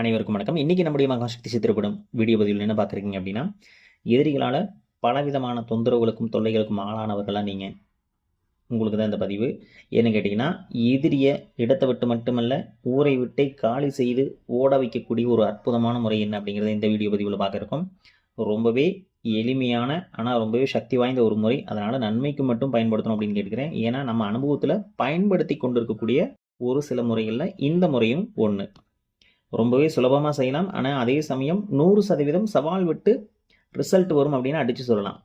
அனைவருக்கும் வணக்கம். இன்றைக்கி நம்முடைய மகாசக்தி சித்திரப்படம் வீடியோ பதிவில் என்ன பார்த்துருக்கீங்க அப்படின்னா எதிரிகளால் பலவிதமான தொந்தரவுகளுக்கும் தொல்லைகளுக்கும் ஆளானவர்களாக நீங்கள் உங்களுக்கு தான் இந்த பதிவு. ஏன்னு கேட்டிங்கன்னா எதிரியை இடத்தை விட்டு மட்டுமல்ல ஊரை விட்டே காலி செய்து ஓட வைக்கக்கூடிய ஒரு அற்புதமான முறை என்ன அப்படிங்கிறத இந்த வீடியோ பதிவில் பார்க்குறோம். ரொம்பவே எளிமையான ஆனால் ரொம்பவே சக்தி வாய்ந்த ஒரு முறை. அதனால் நன்மைக்கு மட்டும் பயன்படுத்தணும் அப்படின்னு கேட்குறேன் ஏன்னா நம்ம அனுபவத்தில் பயன்படுத்தி கொண்டிருக்கக்கூடிய ஒரு சில முறைகளில் இந்த முறையும் ஒன்று ரொம்பவே சுலபமாக செய்யலாம். ஆனால் அதே சமயம் நூறு சதவீதம் சவால் விட்டு ரிசல்ட் வரும் அப்படின்னு அடித்து சொல்லலாம்.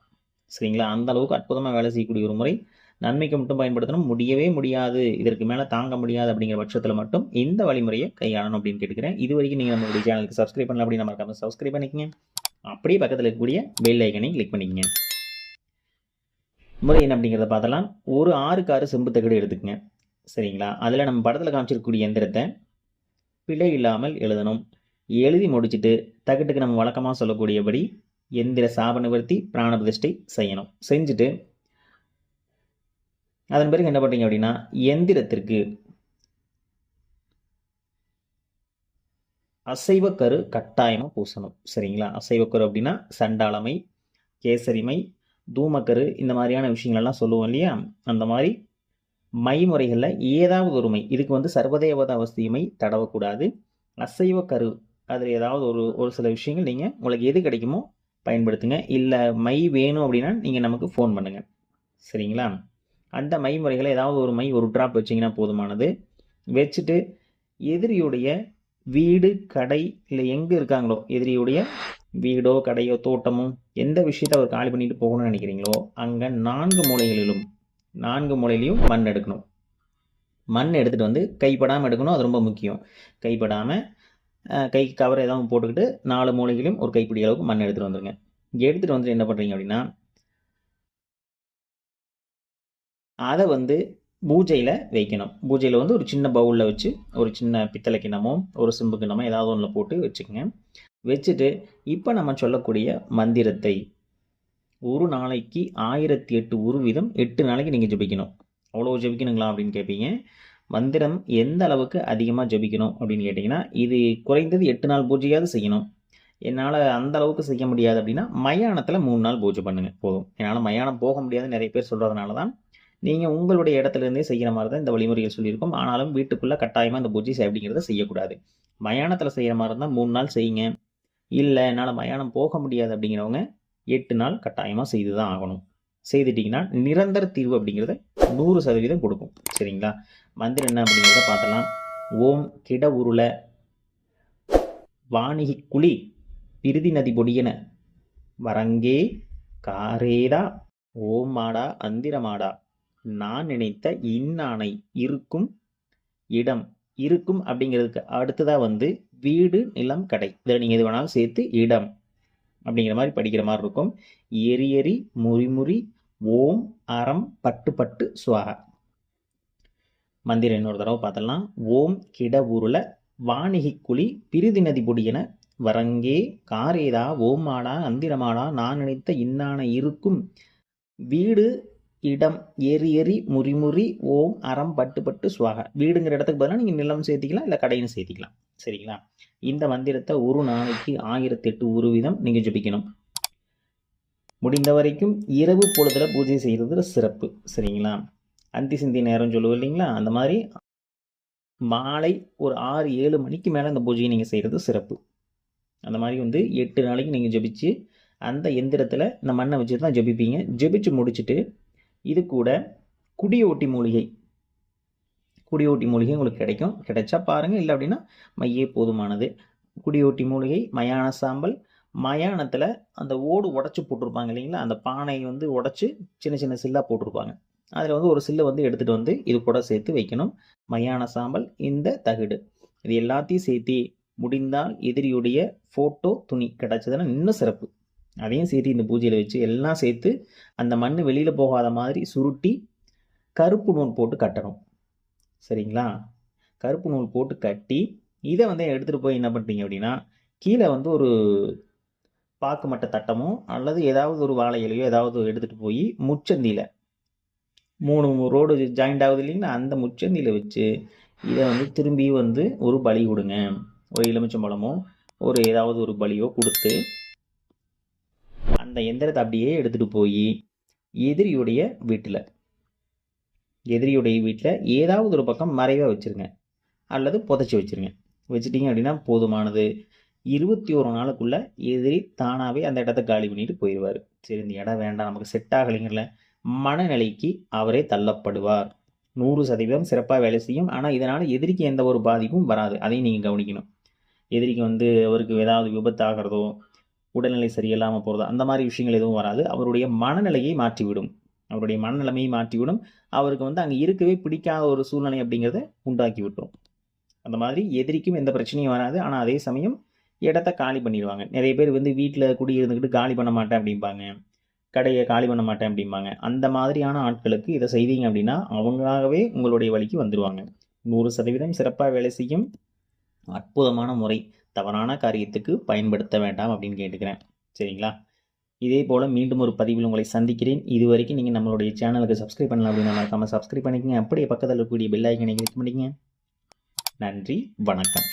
சரிங்களா? அந்த அளவுக்கு அற்புதமாக வேலை செய்யக்கூடிய ஒரு முறை நன்மைக்கு மட்டும் பயன்படுத்தணும். முடியவே முடியாது. இதற்கு மேலே தாங்க முடியாது அப்படிங்கிற பட்சத்தில் மட்டும் இந்த வழிமுறையை கையாளணும் அப்படின்னு கேட்டுக்கிறேன். இது வரைக்கும் நீங்கள் நம்மளுடைய சேனலுக்கு சப்ஸ்கிரைப் பண்ணல அப்படின்னு நம்ம சப்ஸ்கிரைப் பண்ணிக்கங்க. அப்படியே பக்கத்தில் இருக்கக்கூடிய பெல் ஐக்கனையும் கிளிக் பண்ணிக்கங்க. முறை என்ன அப்படிங்கிறத பார்த்தலாம் ஒரு ஆறுக்கு ஆறு செம்பு தகடு எடுத்துக்கங்க. சரிங்களா? அதில் நம்ம படத்தில் காமிச்சிருக்கக்கூடிய எந்திரத்தை பிழை இல்லாமல் எழுதணும். எழுதி முடிச்சுட்டு தகட்டுக்கு நம்ம வழக்கமாக சொல்லக்கூடியபடி எந்திர சாப நிவர்த்தி பிராண பிரதிஷ்டை செய்யணும். செஞ்சுட்டு அதன் பிறகு என்ன பண்ணுறீங்க அப்படின்னா எந்திரத்திற்கு அசைவக்கரு கட்டாயமாக பூசணும். சரிங்களா? அசைவக்கரு அப்படின்னா சண்டாளமை கேசரிமை தூமக்கரு இந்த மாதிரியான விஷயங்களெல்லாம் சொல்லுவோம் இல்லையா? அந்த மாதிரி மை முறைகளில் ஏதாவது ஒரு மை இதுக்கு வந்து சர்வதேவத அவசியமை தடவக்கூடாது. அசைவ கரு. அதில் ஏதாவது ஒரு ஒரு சில விஷயங்கள் நீங்கள் உங்களுக்கு எது கிடைக்குமோ பயன்படுத்துங்க. இல்லை மை வேணும் அப்படின்னா நீங்கள் நமக்கு ஃபோன் பண்ணுங்கள் சரிங்களா? அந்த மை முறைகளை ஏதாவது ஒரு மை ஒரு ட்ராப் வச்சிங்கன்னா போதுமானது. வச்சுட்டு எதிரியுடைய வீடு கடை இல்லை எங்கே இருக்காங்களோ எதிரியுடைய வீடோ கடையோ தோட்டமோ எந்த விஷயத்தை அவர் காலி பண்ணிட்டு போகணும்னு நினைக்கிறீங்களோ அங்கே நான்கு மூலைகளிலும் நான்கு மூலையிலையும் மண் எடுக்கணும். மண் எடுத்துகிட்டு வந்து கைப்படாமல் எடுக்கணும் அது ரொம்ப முக்கியம். கைப்படாமல் கை கவர் ஏதாவது போட்டுக்கிட்டு நாலு மூலைகளையும் ஒரு கைப்பிடி அளவுக்கு மண் எடுத்துகிட்டு வந்துடுங்க எடுத்துகிட்டு வந்துட்டு என்ன பண்ணுறீங்க அப்படின்னா அதை வந்து பூஜையில் வைக்கணும். பூஜையில் வந்து ஒரு சின்ன பவுலில் வச்சு ஒரு சின்ன பித்தளை கிண்ணமோ ஒரு சிம்பு கிண்ணமோ ஏதாவது ஒன்றில் போட்டு வச்சுக்கோங்க. வச்சுட்டு இப்போ நம்ம சொல்லக்கூடிய மந்திரத்தை ஒரு நாளைக்கு ஆயிரத்தி எட்டு ஒரு வீதம் எட்டு நாளைக்கு நீங்கள் ஜபிக்கணும். அவ்வளோ ஜபிக்கணுங்களா அப்படின்னு கேட்பீங்க மந்திரம் எந்த அளவுக்கு அதிகமாக ஜபிக்கணும் அப்படின்னு கேட்டிங்கன்னா இது குறைந்தது எட்டு நாள் பூஜையாவது செய்யணும். என்னால் அந்த அளவுக்கு செய்ய முடியாது அப்படின்னா மயானத்தில் மூணு நாள் பூஜை பண்ணுங்கள் போதும். என்னால் மயானம் போக முடியாது நிறைய பேர் சொல்கிறதுனால தான் நீங்கள் உங்களுடைய இடத்துலேருந்தே செய்கிற மாதிரி தான் இந்த வழிமுறைகள் சொல்லியிருக்கோம். ஆனாலும் வீட்டுக்குள்ளே கட்டாயமாக இந்த பூஜை அப்படிங்கிறத செய்யக்கூடாது. மயானத்தில் செய்கிற மாதிரி இருந்தால் மூணு நாள் செய்யுங்க. இல்லை என்னால் மயானம் போக முடியாது அப்படிங்கிறவங்க எட்டு நாள் கட்டாயமாக செய்து தான் ஆகணும். செய்துட்டிங்கன்னா நிரந்தர தீர்வு அப்படிங்கிறத நூறு சதவீதம் கொடுக்கும். சரிங்களா? மந்திரம் என்ன அப்படிங்கிறத பார்த்தலாம் ஓம் கிட உருள வாணிகி குழி பிரிதி நதி பொடியன வரங்கே காரேதா ஓம் மாடா அந்திரமாடா நான் நினைத்த இன்னானை இருக்கும் இடம் இருக்கும் அப்படிங்கிறதுக்கு அடுத்ததாக வந்து வீடு நிலம் கடை. இதில் நீங்கள் எது வேணாலும் சேர்த்து இடம். அப்படிங்கிற மாதிரி படிக்கிற மாதிரி இருக்கும். எரி எரி முறிமுறி ஓம் அறம் பட்டு பட்டு சுவாகா. மந்திரம் இன்னொரு தடவை பார்த்தலாம் ஓம் கிட உருள வாணிகி குழி பிரிதி நதி பொடியன வரங்கே காரேதா ஓமாடா அந்திரமாடா நான் நினைத்த இன்னான இருக்கும். வீடு இடம் எரி எரி முறிமுறி ஓம் அறம் பட்டு பட்டு சுவாக. வீடுங்கிற இடத்துக்கு பதிலாக நீங்கள் நிலம் சேர்த்திக்கலாம் இல்லை கடையும் சேர்த்திக்கலாம். சரிங்களா? இந்த மந்திரத்தை ஒரு நாளைக்கு ஆயிரத்தி எட்டு ஒரு வீதம் நீங்கள் ஜபிக்கணும். முடிந்த வரைக்கும் இரவு பொழுதில் பூஜை செய்கிறது சிறப்பு. சரிங்களா? அந்தி சிந்தி நேரம் சொல்லுவோம் இல்லைங்களா? அந்த மாதிரி மாலை ஒரு ஆறு ஏழு மணிக்கு மேலே அந்த பூஜையை நீங்கள் செய்கிறது சிறப்பு. அந்த மாதிரி வந்து எட்டு நாளைக்கு நீங்கள் ஜபிச்சு அந்த எந்திரத்தில் இந்த மண்ணை வச்சு தான் ஜபிப்பீங்க. ஜபிச்சு முடிச்சுட்டு இது கூட குடியோட்டி மூலிகை குடியோட்டி மூலிகை உங்களுக்கு கிடைக்கும். கிடைச்சா பாருங்கள் இல்லை அப்படின்னா மையே போதுமானது. குடியோட்டி மூலிகை மயான சாம்பல் மயானத்தில் அந்த ஓடு உடச்சி போட்டிருப்பாங்க இல்லைங்களா? அந்த பானை வந்து உடச்சி சின்ன சின்ன சில்லாக போட்டிருப்பாங்க. அதில் வந்து ஒரு சில்லை வந்து எடுத்துகிட்டு வந்து இது கூட சேர்த்து வைக்கணும். மயான சாம்பல் இந்த தகுடு. இது எல்லாத்தையும் சேர்த்து முடிந்தால் எதிரியுடைய ஃபோட்டோ துணி கிடச்சதுன்னா இன்னும் சிறப்பு. அதையும் சேர்த்து இந்த பூஜையில் வச்சு எல்லாம் சேர்த்து அந்த மண் வெளியில் போகாத மாதிரி சுருட்டி கருப்பு நூல் போட்டு கட்டணும். சரிங்களா? கருப்பு நூல் போட்டு கட்டி இதை வந்து எடுத்துகிட்டு போய் என்ன பண்ணுறீங்க அப்படின்னா கீழே வந்து ஒரு பாக்கு மட்ட தட்டமோ அல்லது ஏதாவது ஒரு வாழை இலையோ ஏதாவது எடுத்துகிட்டு போய் முச்சந்தியில் மூணு ரோடு ஜாயிண்ட் ஆகுது இல்லைங்கன்னா அந்த முச்சந்தியில் வச்சு இதை வந்து திரும்பி வந்து ஒரு பலி கொடுங்க. ஒரு எலுமிச்சம்பழமோ ஒரு ஏதாவது ஒரு பலியோ கொடுத்து அந்த எந்திரத்தை அப்படியே எடுத்துகிட்டு போய் எதிரியுடைய வீட்டில் எதிரியுடைய வீட்டில் ஏதாவது ஒரு பக்கம் மறைவாக வச்சுருங்க. அல்லது புதைச்சி வச்சுருங்க. வச்சுட்டீங்க அப்படின்னா போதுமானது. இருபத்தி ஒரு நாளுக்குள்ளே எதிரி தானாகவே அந்த இடத்த காலி பண்ணிட்டு போயிடுவார் சரி இந்த இடம் வேண்டாம் நமக்கு செட் ஆகலைங்கிறல. மனநிலைக்கு அவரே தள்ளப்படுவார். நூறு சதவீதம் சிறப்பாக வேலை செய்யும். ஆனால் இதனால் எதிரிக்கு எந்த ஒரு பாதிப்பும் வராது. அதையும் நீங்கள் கவனிக்கணும். எதிரிக்கு வந்து அவருக்கு ஏதாவது விபத்து ஆகிறதோ உடல்நிலை சரியில்லாமல் போகிறதோ அந்த மாதிரி விஷயங்கள் எதுவும் வராது. அவருடைய மனநிலையை மாற்றிவிடும். அவருடைய மனநிலைமையை மாற்றிவிடும். அவருக்கு வந்து அங்கே இருக்கவே பிடிக்காத ஒரு சூழ்நிலை அப்படிங்கிறத உண்டாக்கி விட்டுரும் அந்த மாதிரி எதிரிக்கும் எந்த பிரச்சனையும் வராது. ஆனால் அதே சமயம் இடத்த காலி பண்ணிடுவாங்க. நிறைய பேர் வந்து வீட்டில் குடி இருந்துக்கிட்டு காலி பண்ண மாட்டேன் அப்படிம்பாங்க. கடையை காலி பண்ண மாட்டேன் அப்படிம்பாங்க. அந்த மாதிரியான ஆட்களுக்கு இதை செய்தீங்க அப்படின்னா அவங்களாகவே உங்களுடைய வழிக்கு வந்துடுவாங்க நூறு சதவீதம் சிறப்பாக வேலை செய்யும் அற்புதமான முறை. தவறான காரியத்துக்கு பயன்படுத்த வேண்டாம் அப்படின்னு கேட்டுக்கிறேன். சரிங்களா? இதே போல் மீண்டும் ஒரு பதிவில் உங்களை சந்திக்கிறேன். இது வரைக்கும் நீங்கள் நம்மளுடைய சேனலுக்கு சப்ஸ்கிரைப் பண்ணலாம் அப்படின்னு மறக்காமல் சப்ஸ்கிரைப் பண்ணிக்கங்க. அப்படியே பக்கத்தில் இருக்கக்கூடிய பெல் ஐக்கனை கிளிக் பண்ணிக்கங்க. நன்றி. வணக்கம்.